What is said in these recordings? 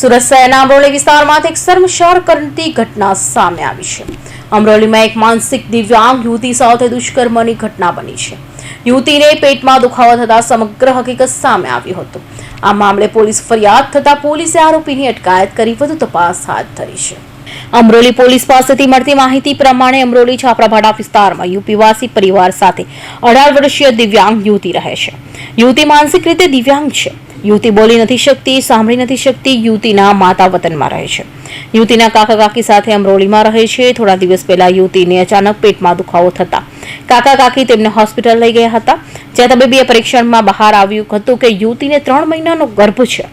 સુરત શહેરના અમરોલી વિસ્તારમાં એક શર્મશાર કરતી ઘટના સામે આવી છે. અમરોલીમાં એક માનસિક દિવ્યાંગ યુવતી સાથે દુષ્કર્મની ઘટના બની છે. યુવતીને પેટમાં દુખાવો થતા સમગ્ર હકીકત સામે આવ્યો હતો. આ મામલે પોલીસ ફરિયાદ થતા પોલીસે આરોપીની અટકાયત કરી વધુ તપાસ હાથ ધરી છે. અમરોલી પોલીસ પાસેથી મળતી માહિતી પ્રમાણે અમરોલી છાપરાભાડા વિસ્તારમાં યુપીવાસી પરિવાર સાથે અઢાર વર્ષીય દિવ્યાંગ યુવતી રહે છે. યુવતી માનસિક રીતે દિવ્યાંગ છે. યુવતી બોલી નથી શકતી, સાંભળી નથી શકતી, યુવતીના માતા વતનમાં રહે છે. યુવતીના કાકા કાકી સાથે અમરોલીમાં રહે છે. થોડા દિવસ પહેલા યુવતીને અચાનક પેટમાં દુખાવો થતા. કાકા કાકી તેમને હોસ્પિટલ લઈ ગયા હતા. જ્યાં તબીબીએ પરીક્ષણમાં બહાર આવ્યું હતું કે યુવતીને ત્રણ મહિનાનો ગર્ભ છે.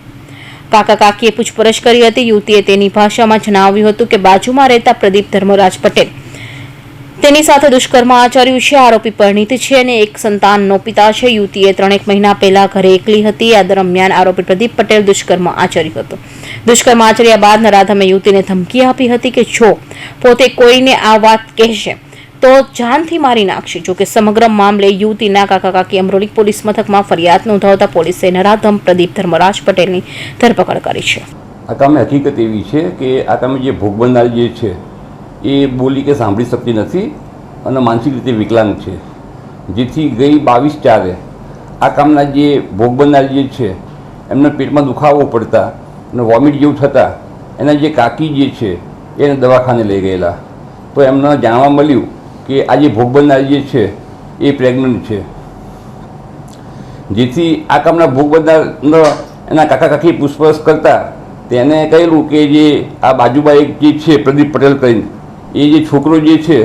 કાકા કાકીએ પૂછપરછ કરી હતી. યુવતીએ તેની ભાષામાં જણાવ્યું હતું કે બાજુમાં રહેતા પ્રદીપ ધર્મરાજ પટેલ તેની સાથે દુષ્કર્મ આચર્યું છે, આરોપી પરિણીત છે અને એક સંતાનનો પિતા છે. યુવતીએ ત્રણેક મહિના પહેલા ઘરે એકલી હતી. આ દરમિયાન આરોપી પ્રદીપ પટેલ દુષ્કર્મ આચર્યું હતું. દુષ્કર્મ આચર્યા બાદ નરાધમે યુવતીને ધમકી આપી હતી કે, જો પોતે કોઈને આ વાત કહેશે, તો જાનથી મારી નાખશે. જોકે સમગ્ર મામલે યુવતીના કાકા કાકી અમરોલી પોલીસ મથકમાં ફરિયાદ નોંધાવતા પોલીસે નરાધમ પ્રદીપ ધર્મરાજ પટેલની ધરપકડ કરી છે. આ કામે હકીકત એવી છે કે આ કામે જે ભોગ બનનાર જે છે એ બોલી કે સાંભળી શકતી નથી અને માનસિક રીતે વિકલાંગ છે. જેથી ગઈ બાવીસ ચારે આ કામના જે ભોગ બનનાર જે છે, એમને પેટમાં દુખાવો પડતા અને વોમિટ જેવું થતાં એના જે કાકી જે છે, એને દવાખાને લઈ ગયેલા. તો એમને જાણવા મળ્યું કે આ જે ભોગ બનનાર જે છે, એ પ્રેગ્નન્ટ છે. જેથી આ કામના ભોગ બનનાર એના કાકા કાકી પૂછપરછ કરતા તેને કહેલું કે જે આ બાજુમાં એક જે છે, પ્રદીપ પટેલ કરીને એ જે છોકરો જે છે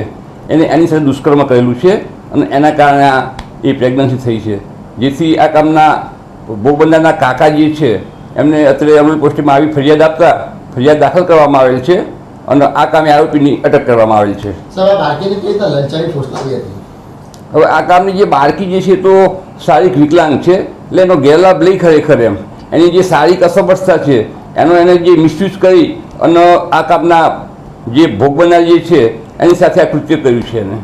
એને એની સાથે દુષ્કર્મ કરેલું છે અને એના કારણે આ એ પ્રેગ્નન્સી થઈ છે. જેથી આ કામના ભોગ કાકા જે છે એમને અત્યારે અમરેલી પોસ્ટમાં આવી ફરિયાદ આપતા ફરિયાદ દાખલ કરવામાં આવેલ છે અને આ કામે આરોપીની અટક કરવામાં આવેલ છે. હવે આ કામની જે બાળકી જે છે તો શારીરિક વિકલાંગ છે એટલે એનો ગેરલાભ લઈ ખરેખર એમ. એની જે શારીરિક અસમર્થતા છે એનો એને જે મિસયુઝ કરી અને આ કામના જે ભોગ બનનાર જે છે એની સાથે આ કૃત્ય કર્યું છે એને.